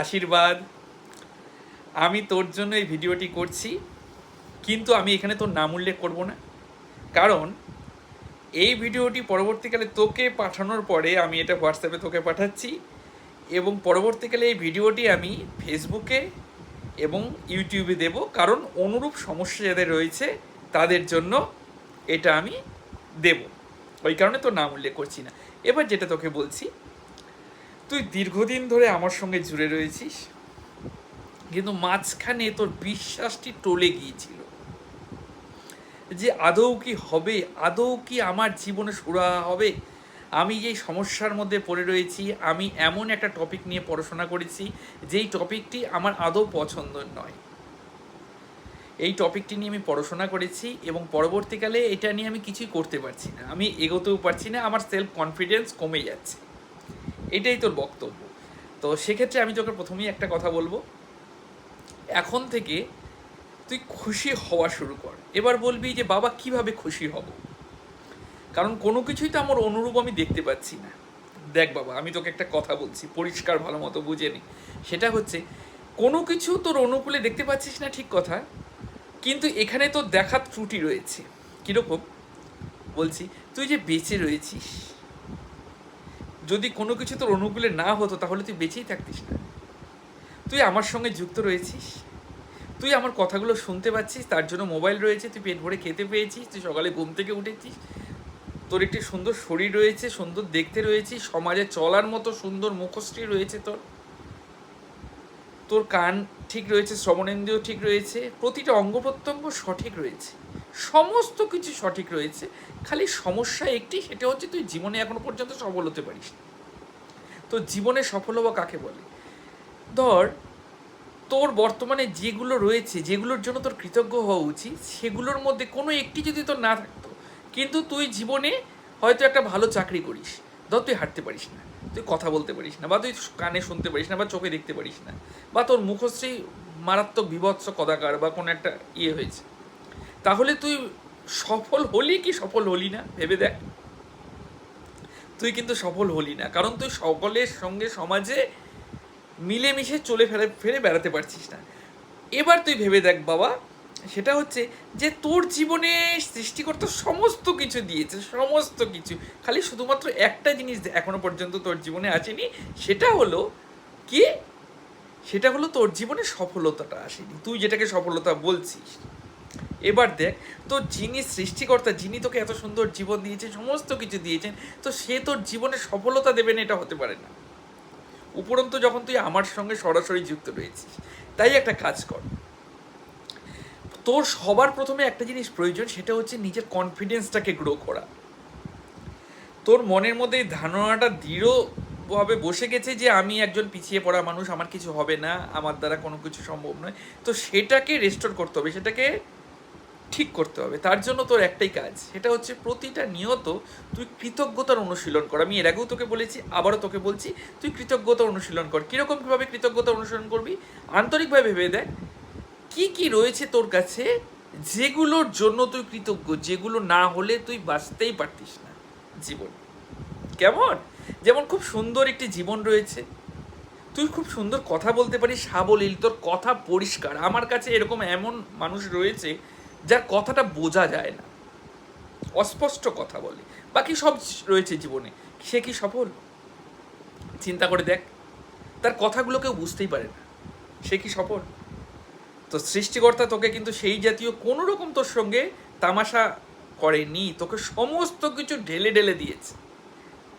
আশীর্বাদ। আমি তোর জন্য এই ভিডিওটি করছি, কিন্তু আমি এখানে তোর নাম উল্লেখ করব না। কারণ এই ভিডিওটি পরবর্তীকালে তোকে পাঠানোর পরে আমি এটা হোয়াটসঅ্যাপে তোকে পাঠাচ্ছি এবং পরবর্তীকালে এই ভিডিওটি আমি ফেসবুকে এবং ইউটিউবে দেব। কারণ অনুরূপ সমস্যা যাদের রয়েছে, তাদের জন্য এটা আমি দেব। ওই কারণে তোর নাম উল্লেখ করছি না। এবার যেটা তোকে বলছি তুই দীর্ঘদিন ধরে আমার সঙ্গে জুড়ে রয়েছিস, কিন্তু মাঝখানে তোর বিশ্বাসটি টলে গিয়েছিল যে আদৌ কি হবে, আদৌ কি আমার জীবনে সুরাহা হবে? আমি যেই সমস্যার মধ্যে পড়ে রয়েছি, আমি এমন একটা টপিক নিয়ে পড়াশোনা করেছি, যেই টপিকটি আমার আদৌ পছন্দ নয়। এই টপিকটি নিয়ে আমি পড়াশোনা করেছি এবং পরবর্তীকালে এটা নিয়ে আমি কিছুই করতে পারছি না। আমি এগোতেও পারছি না, আমার সেলফ কনফিডেন্স কমে যাচ্ছে। এটাই তোর বক্তব্য। তো সেক্ষেত্রে আমি তোকে প্রথমেই একটা কথা বলব। এখন থেকে তুই খুশি হওয়া শুরু কর। এবার বলবি যে, বাবা, কীভাবে খুশি হব? কারণ কোনো কিছুই তো আমার অনুরূপ আমি দেখতে পাচ্ছি না। দেখ বাবা, আমি তোকে একটা কথা বলছি, পরিষ্কার ভালো মতো বুঝে নি। সেটা হচ্ছে, কোনো কিছু তোর অনুকূলে দেখতে পাচ্ছিস না ঠিক কথা, কিন্তু এখানে তোর দেখার ত্রুটি রয়েছে। কীরকম? বলছি, তুই যে বেঁচে রয়েছিস যদি কোনো কিছু তোর অনুকূলে না হতো, তাহলে তুই বেঁচেই থাকতিস না। তুই আমার সঙ্গে যুক্ত রয়েছিস। তুই আমার কথাগুলো শুনতে পাচ্ছিস, তার জন্য মোবাইল রয়েছে, তুই পেট ভরে খেতে পেয়েছিস, তুই সকালে ঘুম থেকে উঠেছিস। তোর একটি সুন্দর শরীর রয়েছে, সুন্দর দেখতে রয়েছিস, সমাজে চলার মতো সুন্দর মুখশ্রী রয়েছে তোর। তোর কান ঠিক রয়েছে, শ্রবণেন্দ্রিয় ঠিক রয়েছে, প্রতিটা অঙ্গ প্রত্যঙ্গ সঠিক রয়েছে। সমস্ত কিছু সঠিক রয়েছে। খালি সমস্যা একটি, সেটা হচ্ছে তুই জীবনে এখনও পর্যন্ত সফল হতে পারিস। তো জীবনে সফল হওয়া কাকে বলে? ধর, তোর বর্তমানে যেগুলো রয়েছে, যেগুলোর জন্য তোর কৃতজ্ঞ হওয়া উচিত, সেগুলোর মধ্যে কোনো একটি যদি তোর না থাকতো, কিন্তু তুই জীবনে হয়তো একটা ভালো চাকরি করিস। ধর তুই হাঁটতে পারিস না, তুই কথা বলতে পারিস না, বা তুই কানে শুনতে পারিস না, বা চোখে দেখতে পারিস না, বা তোর মুখশ্রী মারাত্মক বিভৎস কদাকার বা কোনো একটা ইয়ে হয়েছে। তাহলে তুই সফল হলি কি সফল হলি না? ভেবে দেখ। তুই কিন্তু সফল হলি না, কারণ তুই সকলের সঙ্গে সমাজে মিলেমিশে চলে ফেরে ফেরে বেড়াতে পারছিস না। এবার তুই ভেবে দেখ বাবা, সেটা হচ্ছে যে তোর জীবনে সৃষ্টিকর্তা সমস্ত কিছু দিয়েছে, সমস্ত কিছু। খালি শুধুমাত্র একটা জিনিস এখনও পর্যন্ত তোর জীবনে আসেনি, সেটা হলো কি? সেটা হলো তোর জীবনে সফলতাটা আসেনি। তুই যেটাকে সফলতা বলছিস এবার দেখ, তো যিনি সৃষ্টিকর্তা, যিনি তোকে এত সুন্দর জীবন দিয়েছে সমস্ত কিছু দিয়েছেন, তো সে তোর জীবনে সফলতা দেবেন এটা হতে পারে না। উপরন্তু যখন তুই আমার সঙ্গে সরাসরি যুক্ত রয়েছিস, তাই একটা কাজ কর। তোর সবার প্রথমে একটা জিনিস প্রয়োজন, সেটা হচ্ছে নিজের কনফিডেন্সটাকে গ্রো করা। তোর মনের মধ্যে এই ধারণাটা দৃঢ়ভাবে বসে গেছে যে আমি একজন পিছিয়ে পড়া মানুষ, আমার কিছু হবে না, আমার দ্বারা কোনো কিছু সম্ভব নয়। তো সেটাকে রেস্টোর করতে হবে, সেটাকে ঠিক করতে হবে। তার জন্য তোর একটাই কাজ। সেটা হচ্ছে প্রতিটা নিয়ত তুই কৃতজ্ঞতার অনুশীলন কর। আমি এর আগেও তোকে বলেছি, আবারও তোকে বলছি, তুই কৃতজ্ঞতা অনুশীলন কর। কীরকম কীভাবে কৃতজ্ঞতা অনুশীলন করবি? আন্তরিকভাবে ভেবে দেখ, কি কি রয়েছে তোর কাছে যেগুলোর জন্য তুই কৃতজ্ঞ, যেগুলো না হলে তুই বাঁচতেই পারতিস না জীবন। কেমন? যেমন খুব সুন্দর একটি জীবন রয়েছে। তুই খুব সুন্দর কথা বলতে পারিস, সাবলীল, তোর কথা পরিষ্কার। আমার কাছে এরকম এমন মানুষ রয়েছে যার কথাটা বোঝা যায় না। অস্পষ্ট কথা বলে। বাকি সব রয়েছে জীবনে। সে কি সফল? চিন্তা করে দেখ। তার কথাগুলো কেউ বুঝতেই পারে না। সে কি সফল? তো সৃষ্টিকর্তা তোকে কিন্তু সেই জাতীয় কোনো রকম তোর সঙ্গে তামাশা করেনি। তোকে সমস্ত কিছু ঢেলে ঢেলে দিয়েছে।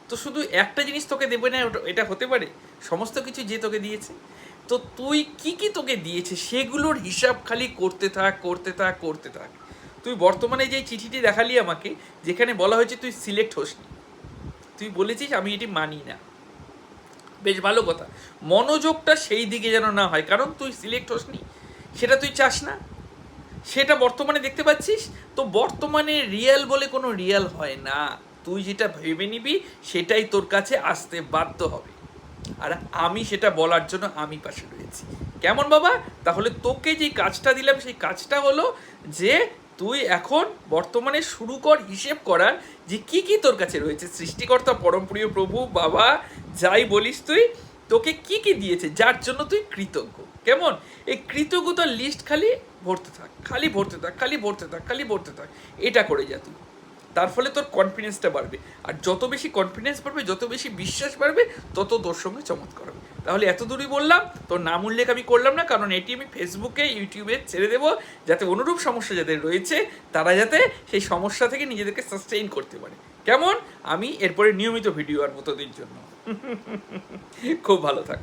তো শুধু একটা জিনিস তোকে দেবে না এটা হতে পারে? সমস্ত কিছু যে তোকে দিয়েছে? তো তুই কি কি তোকে দিয়েছে? সেগুলোর হিসাব খালি করতে থাক করতে থাক করতে থাক। তুই বর্তমানে যে চিঠিটি দেখালি আমাকে, যেখানে বলা হয়েছে তুই সিলেক্ট হোসনি। তুই বলেছিস আমি এটি মানি না। বেশ ভালো কথা। মনোযোগটা সেই দিকে যেন না হয়, কারণ তুই সিলেক্ট হোসনি। সেটা তুই চাস না। সেটা বর্তমানে দেখতে পাচ্ছিস? তো বর্তমানে রিয়েল বলে কোনো রিয়েল হয় না। তুই যেটা ভেবে নিবি, সেটাই তোর কাছে আসতে বাধ্য হবে। আর আমি সেটা বলার জন্য আমি পাশে রয়েছি। কেমন বাবা? তাহলে তোকে যে কাজটা দিলাম, সেই কাজটা হলো যে তুই এখন বর্তমানে শুরু কর হিসেব করার যে কি কি তোর কাছে রয়েছে। সৃষ্টিকর্তা পরমপ্রিয় প্রভু, বাবা, যাই বলিস তুই, তোকে কি কি দিয়েছে, যার জন্য তুই কৃতজ্ঞ। কেমন? এই কৃতজ্ঞতার লিস্ট খালি ভরতে থাক, খালি ভরতে থাক, খালি ভরতে থাক, খালি ভরতে থাক, এটা করে যা তুই। তার ফলে তোর কনফিডেন্সটা বাড়বে। আর যত বেশি কনফিডেন্স বাড়বে, যত বেশি বিশ্বাস বাড়বে, তত তোর সঙ্গে চমৎকার হবে। তাহলে এত দূরই বললাম, তোর নাম উল্লেখ আমি করলাম না, কারণ এটি আমি ফেসবুকে ইউটিউবে ছেড়ে দেবো, যাতে অনুরূপ সমস্যা যাদের রয়েছে, তারা যাতে সেই সমস্যা থেকে নিজেদেরকে সাস্টেইন করতে পারে। কেমন? আমি এরপরে নিয়মিত ভিডিও আর মতোদের জন্য। খুব ভালো থাক।